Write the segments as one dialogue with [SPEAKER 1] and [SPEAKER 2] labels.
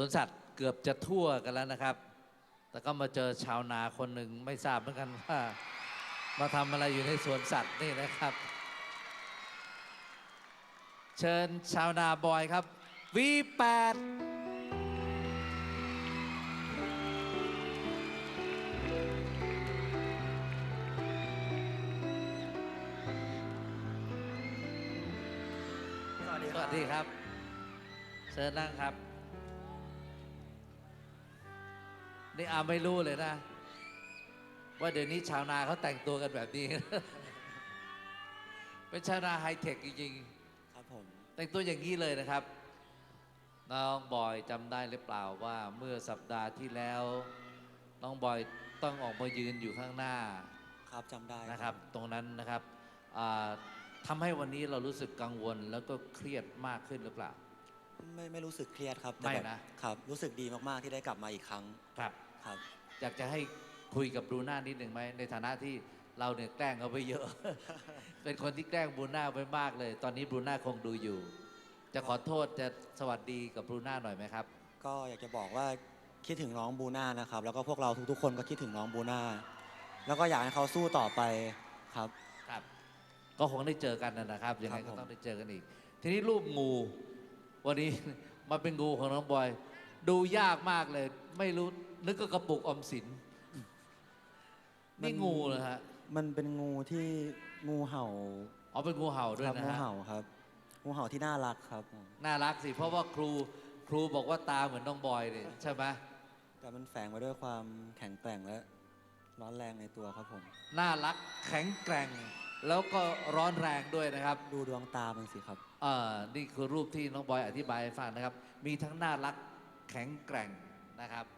[SPEAKER 1] สวนสัตว์เกือบจะทั่วกันแล้วนะครับ แต่ก็มาเจอชาวนาคนหนึ่งไม่ทราบเหมือนกันว่า มาทำอะไรอยู่ในสวนสัตว์นี่นะครับ เชิญชาวนาบอยครับ V8
[SPEAKER 2] สวัสดี
[SPEAKER 1] สวัสดีครับ เชิญนั่งครับ นี่อาไม่รู้เลยนะ ว่าเดี๋ยวนี้ชาวนาเขาแต่งตัวกันแบบนี้ เป็นชาวนาไฮเทคจริง
[SPEAKER 2] ครับผม
[SPEAKER 1] ๆ แต่งตัวอย่างนี้เลยนะครับ น้องบอยจำได้หรือเปล่าว่าเมื่อสัปดาห์ที่แล้ว น้องบอยต้องออกมายืนอยู่ข้างหน้า
[SPEAKER 2] ครับจำได้
[SPEAKER 1] นะครับตรงนั้นนะครับอ่าทำให้วันนี้เรารู้สึกกังวลแล้วก็เครียดมากขึ้นหรือเปล่า
[SPEAKER 2] ไม่ไม่รู้สึกเครียดครับแต่
[SPEAKER 1] ไม่
[SPEAKER 2] แบบ
[SPEAKER 1] นะ
[SPEAKER 2] ครับ รู้สึกดีมากๆที่ได้กลับมาอีกครั้ง
[SPEAKER 1] ครับ
[SPEAKER 2] ครับ
[SPEAKER 1] อยากจะให้คุยกับบรูน่านิดหนึ่งไหมในฐานะที่เราเนี่ยแกล้งเขาไปเยอะ เป็นคนที่แกล้งบรูน่าไปมากเลย ตอนนี้บรูน่าคงดูอยู่ จะขอโทษจะสวัสดีกับบรูน่าหน่อยไหมครับ
[SPEAKER 2] ก็อยากจะบอกว่าคิดถึงน้องบูน่านะครับ แล้วก็พวกเราทุกๆคนก็คิดถึงน้องบูน่าแล้วก็อยากให้เขาสู้ต่อไปครับ
[SPEAKER 1] ครับ ก็คงได้เจอกันนะครับยังไง
[SPEAKER 2] ครั
[SPEAKER 1] ก็
[SPEAKER 2] บผม
[SPEAKER 1] ต้องได้เจอกันอีก ทีนี้รูปงู วันนี้ มาเป็นงูของน้องบอย ดูยากมากเลย ไม่รู้ นึกก็กระปุกออมสิน นี่งูเหรอฮะ
[SPEAKER 2] มันเป็นงูที่งูเห่า
[SPEAKER 1] อ๋อเป็นงูเห่าด้ว
[SPEAKER 2] ค
[SPEAKER 1] ย
[SPEAKER 2] รับ
[SPEAKER 1] นะ
[SPEAKER 2] งู
[SPEAKER 1] ฮะ
[SPEAKER 2] เห่าครับงูเห่าที่น่ารักครับผม
[SPEAKER 1] น่ารักสิ เพราะว่าครูครูบอกว่าตาเหมือนน้องบอยเนี่ยใช่ไหม
[SPEAKER 2] แต่มันแฝงมาด้วยความแข็งแกร่งและร้อนแรงในตัวครับผม
[SPEAKER 1] น่ารักแข็งแกร่ง แล้วก็ร้อนแรงด้วยนะครับ
[SPEAKER 2] ดูดวงตามันสิครับ
[SPEAKER 1] เอ่อนี่คือรูปที่น้องบอยอธิบายให้ฟังนะครับ มีทั้งน่ารักแข็งแกร่งนะครับข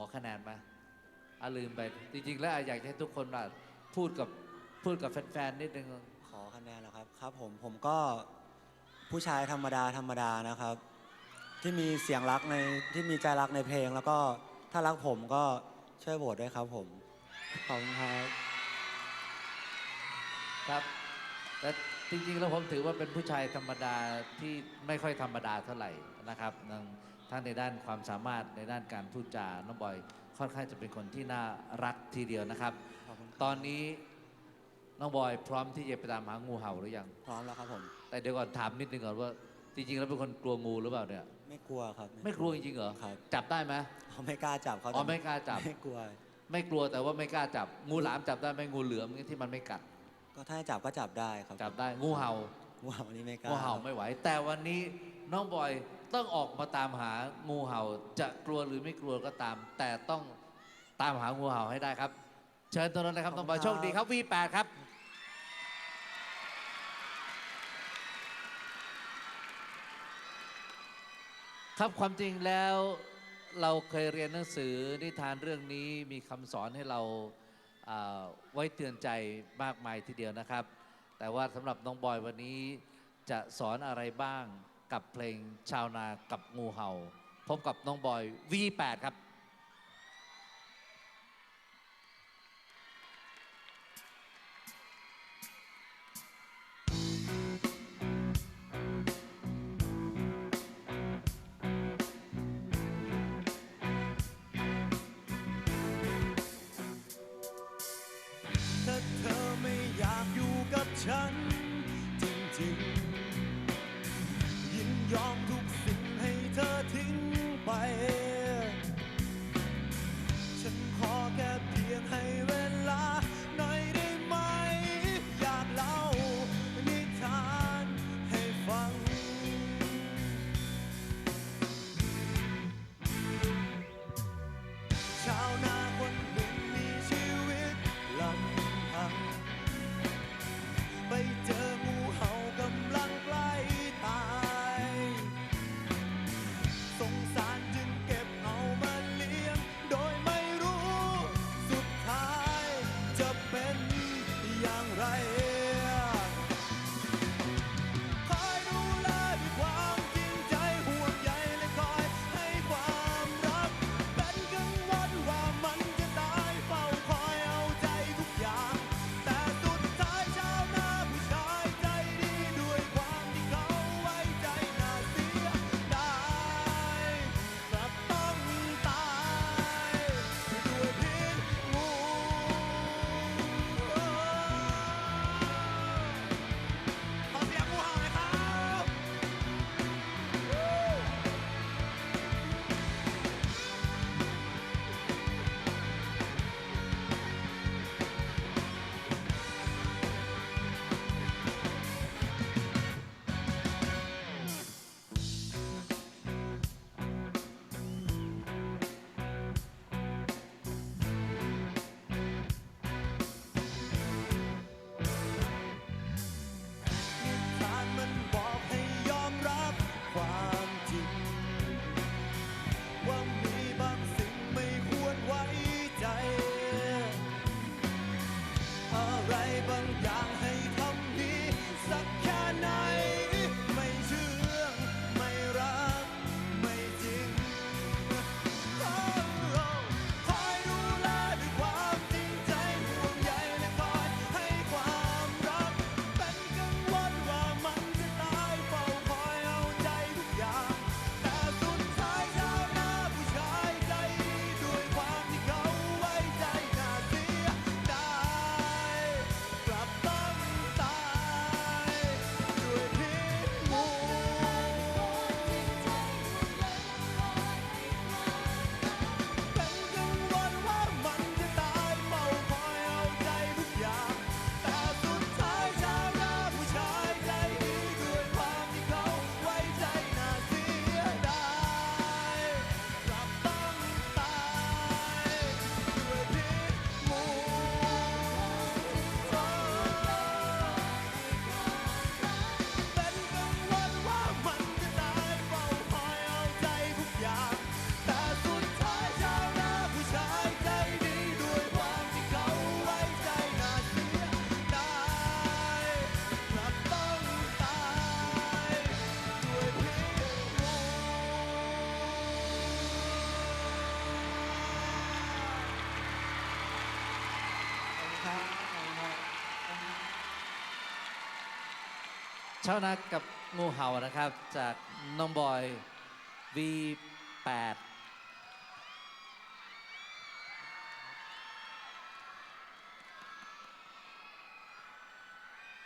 [SPEAKER 1] อคะแนนมาอาลืมไป จริง ๆ แล้วอยากจะให้ทุกคนมาพูดกับพูดกับแฟนๆนิดนึง
[SPEAKER 2] ขอคะแนนแล้วครับครับผมผมก็ผู้ชายธรรมดาธรรมดานะครับ ที่มีเสียงรักในที่มีใจรักในเพลง แล้วก็ถ้ารักผมก็ช่วยโหวตด้วยครับผมขอบคุณครับ
[SPEAKER 1] ครับแต่จริงๆแล้วผมถือว่าเป็นผู้ชายธรรมดาที่ไม่ค่อยธรรมดาเท่าไหร่นะครับ ทั้งทั้งในด้านความสามารถในด้านการพูดจาน้องบอยค่อนข้างจะเป็นคนที่น่ารักทีเดียวนะครับ
[SPEAKER 2] ขอบคุณครับ
[SPEAKER 1] ตอนนี้น้องบอยพร้อมที่จะไปตามหางูเห่าหรือยัง
[SPEAKER 2] พร้อมแล้วครับผม
[SPEAKER 1] แต่เดี๋ยวก่อนถามนิดนึงก่อนว่า จริงๆ แล้วเป็นคนกลัวงูหรือเปล่าเนี่ย
[SPEAKER 2] ไม่กลัวครับ
[SPEAKER 1] ไม่กลัวจริงๆเหรอ
[SPEAKER 2] ครับ
[SPEAKER 1] จับได้ไหม
[SPEAKER 2] เขาไม่กล้าจับเขา
[SPEAKER 1] อ๋อไม่กล้าจับ
[SPEAKER 2] ไม่กลัว
[SPEAKER 1] ไม่กลัวแต่ว่าไม่กล้าจับงูหลามจับได้ไหมงูเหลือมที่มันไม่กัด
[SPEAKER 2] ก็ถ้าให้จับก็จับได้ครับ
[SPEAKER 1] จับได้งูเห่า
[SPEAKER 2] งูเห่านี่ไม่กล้า
[SPEAKER 1] งูเห่าไม่ไหว แต่วันนี้น้องบอย ต้องออกมาตามหางูเห่าจะกลัวหรือไม่กลัวก็ตาม แต่ต้องตามหางูเห่าให้ได้ครับ เชิญตัวนั้นเลยครับน้องบอยโชคดีครับ V8 ครับ ครับความจริงแล้วเราเคยเรียนหนังสือนิทานเรื่องนี้มีคำสอนให้เราอ่าไว้เตือนใจมากมายทีเดียวนะครับ แต่ว่าสำหรับน้องบอยวันนี้จะสอนอะไรบ้าง กับเพลงชาวนากับงูเห่า พบกับน้องบอย V8 ครับ
[SPEAKER 3] ถ้าเธอไม่อยากอยู่กับฉัน จริงๆ ชาวนากั
[SPEAKER 1] บงูเห่านะครับ จากน้องบอย V8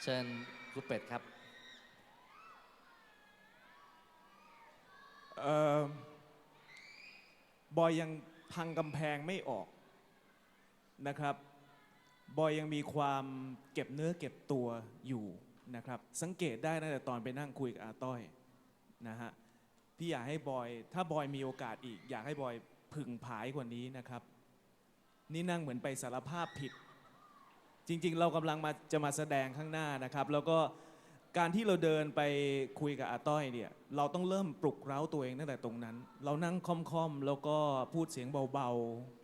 [SPEAKER 1] เชิญครูเป็ดครับ
[SPEAKER 4] เอ่อบอยยังพังกำแพงไม่ออกนะครับ บอยยังมีความเก็บเนื้อเก็บตัวอยู่ นะครับ สังเกตได้ตั้งแต่ตอนไปนั่งคุยกับอาต้อยนะฮะพี่อยากให้บอย ถ้าบอยมีโอกาสอีก อยากให้บอยผึ่งผายกว่านี้นะครับ นี่นั่งเหมือนไปสารภาพผิด จริง ๆ เรากำลังมาจะมาแสดงข้างหน้านะครับ แล้วก็การที่เราเดินไปคุยกับอาต้อยเนี่ย เราต้องเริ่มปลุกเร้าตัวเองตั้งแต่ตรงนั้น เรานั่งค่อมๆ แล้วก็พูดเสียงเบา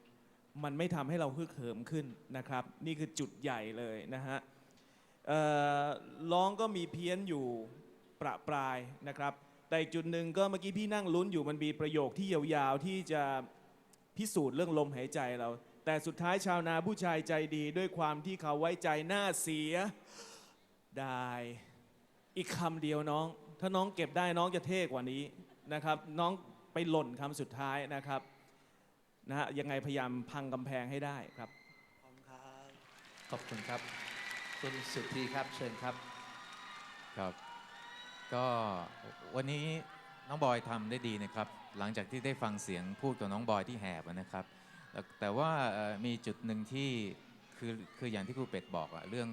[SPEAKER 4] ๆ มันไม่ทำให้เราฮึกเหิมขึ้นนะครับ นี่คือจุดใหญ่เลยนะฮะ ร้องก็มีเพี้ยนอยู่ประปรายนะครับ แต่อีกจุดหนึ่งก็เมื่อกี้พี่นั่งลุ้นอยู่มันมีประโยคที่ยาวๆที่จะพิสูจน์เรื่องลมหายใจเรา แต่สุดท้ายชาวนาผู้ชายใจดีด้วยความที่เขาไว้ใจหน้าเสียได้ อีกคำเดียวน้อง ถ้าน้องเก็บได้น้องจะเท่กว่านี้นะครับ น้องไปหล่นคำสุดท้ายนะครับนะฮะยังไงพยายามพังกำแพงให้ได้ครับ
[SPEAKER 2] ขอบคุณครับ
[SPEAKER 1] ขอบคุณครับ คุณสุธีครับเชิญครับ
[SPEAKER 5] ครับ ก็วันนี้น้องบอยทำได้ดีนะครับ หลังจากที่ได้ฟังเสียงพูดกับน้องบอยที่แหบอะนะครับแล้วแต่ว่าเอ่อมีจุดหนึ่งที่คือคืออย่างที่ครูเป็ดบอกอะเรื่อง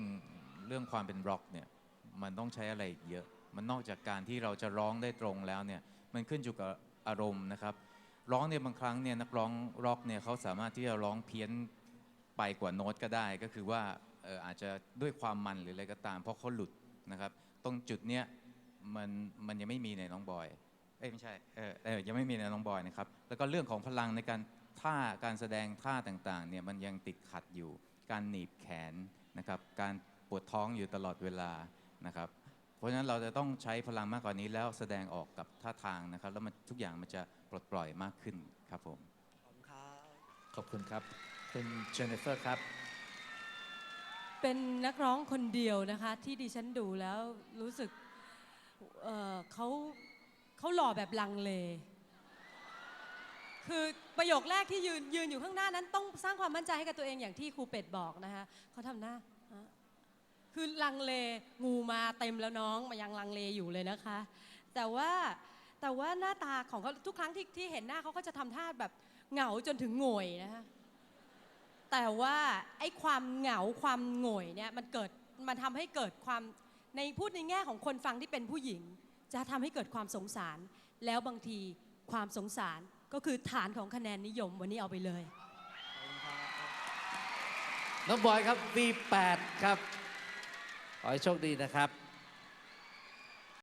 [SPEAKER 5] เรื่องความเป็นร็อกเนี่ยมันต้องใช้อะไรอีกเยอะ มันนอกจากการที่เราจะร้องได้ตรงแล้วเนี่ยมันขึ้นอยู่กับอารมณ์นะครับ ร้องเนี่ยบางครั้งเนี่ยนักร้องร็อกเนี่ยเขาสามารถที่จะร้องเพี้ยนไปกว่าโน้ตก็ได้ ก็คือว่า อออาจจะด้วยความมันหรืออะไรก็ตาม เพราะเขาหลุดนะครับ ตรงจุดเนี้ยมันมันยังไม่มีในน้องบอยเอ้ยไม่ใช่เออเออยังไม่มีในน้องบอยนะครับแล้วก็เรื่องของพลังในการท่าการแสดงท่าต่างๆเนี่ยมันยังติดขัดอยู่ การหนีบแขนนะครับการปวดท้องอยู่ตลอดเวลานะครับเพราะฉะนั้นเราจะต้องใช้พลังมากกว่านี้แล้วแสดงออกกับท่าทางนะครับ แล้วมันทุกอย่างมันจะปลดปล่อยมากขึ้นครับผม
[SPEAKER 2] ขอบคุณครับ
[SPEAKER 1] ขอบคุณครับคุณเจนนิเฟอร์ครับ
[SPEAKER 6] เป็นนักร้องคนเดียวนะคะ ที่ดิฉันดูแล้วรู้สึกเอ่อเขาเขาหล่อแบบลังเล คือประโยคแรกที่ยืนยืนอยู่ข้างหน้านั้นต้องสร้างความมั่นใจให้กับตัวเองอย่างที่ครูเป็ดบอกนะคะเขาทำหน้าคือลังเลงูมาเต็มแล้วน้องมายังลังเลอยู่เลยนะคะ แต่ว่าแต่ว่าหน้าตาของเขาทุกครั้งที่ที่เห็นหน้าเขาก็จะทำท่าแบบเหงาจนถึงโง่ยนะคะ แต่ว่าไอ้ความเหงาความโง่ยเนี่ยมันเกิดมันทำให้เกิดความในพูดในแง่ของคนฟังที่เป็นผู้หญิง จะทำให้เกิดความสงสาร แล้วบางทีความสงสารก็คือฐานของคะแนนนิยมวันนี้เอาไปเลย
[SPEAKER 1] น้องบอยครับ V8 ครับ ขอให้โชคดีนะครับ